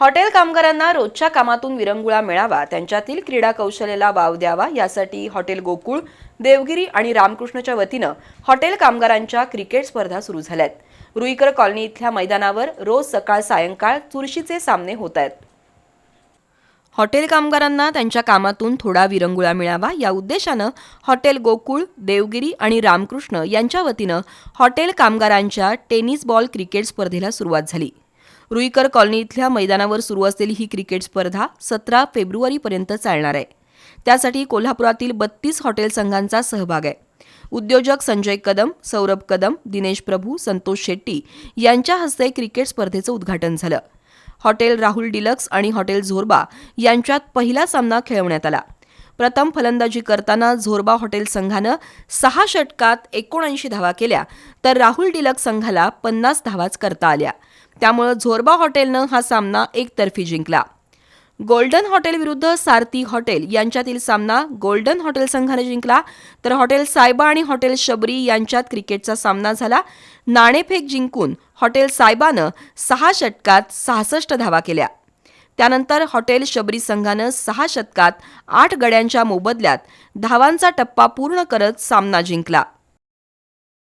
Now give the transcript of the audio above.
Hotel कामगारांना रोजच्या कामातून विरंगुळा मिळावा त्यांच्यातील क्रीडा कौशल्याला वाव द्यावा यासाठी हॉटेल गोकुळ देवगिरी आणि रामकृष्णच्या वतीनं हॉटेल कामगारांच्या क्रिकेट स्पर्धा सुरू झाल्यात. रुईकर कॉलनी इथल्या मैदानावर रोज सकाळ सायंकाळ चुरशीचे सामने होत आहेत. हॉटेल कामगारांना त्यांच्या कामातून थोडा विरंगुळा मिळावा या उद्देशानं हॉटेल गोकुळ देवगिरी आणि रामकृष्ण यांच्या वतीनं हॉटेल कामगारांच्या टेनिस बॉल क्रिकेट स्पर्धेला सुरुवात झाली. रुईकर कॉलनी इथल्या मैदानावर सुरू असलेली ही क्रिकेट स्पर्धा सतरा फेब्रुवारीपर्यंत चालणार आहे. त्यासाठी कोल्हापुरातील बत्तीस हॉटेल संघांचा सहभाग आहे. उद्योजक संजय कदम सौरभ कदम दिनेश प्रभू संतोष शेट्टी यांच्या हस्ते क्रिकेट स्पर्धेचं उद्घाटन झालं. हॉटेल राहुल डिलक्स आणि हॉटेल झोरबा यांच्यात पहिला सामना खेळवण्यात आला. प्रथम फलंदाजी करताना झोरबा हॉटेल संघानं सहा षटकात एकोणऐंशी धावा केल्या तर राहुल डिलक्स संघाला पन्नास धावाच करता आल्या. त्यामुळं झोरबा हॉटेलनं हा सामना एकतर्फी जिंकला. गोल्डन हॉटेल विरुद्ध सारथी हॉटेल यांच्यातील सामना गोल्डन हॉटेल संघाने जिंकला. तर हॉटेल सायबा आणि हॉटेल शबरी यांच्यात क्रिकेटचा सामना झाला. नाणेफेक जिंकून हॉटेल सायबानं सहा षटकात सहासष्ट धावा केल्या. त्यानंतर हॉटेल शबरी संघानं सहा शतकात आठ गड्यांच्या मोबदल्यात धावांचा टप्पा पूर्ण करत सामना जिंकला.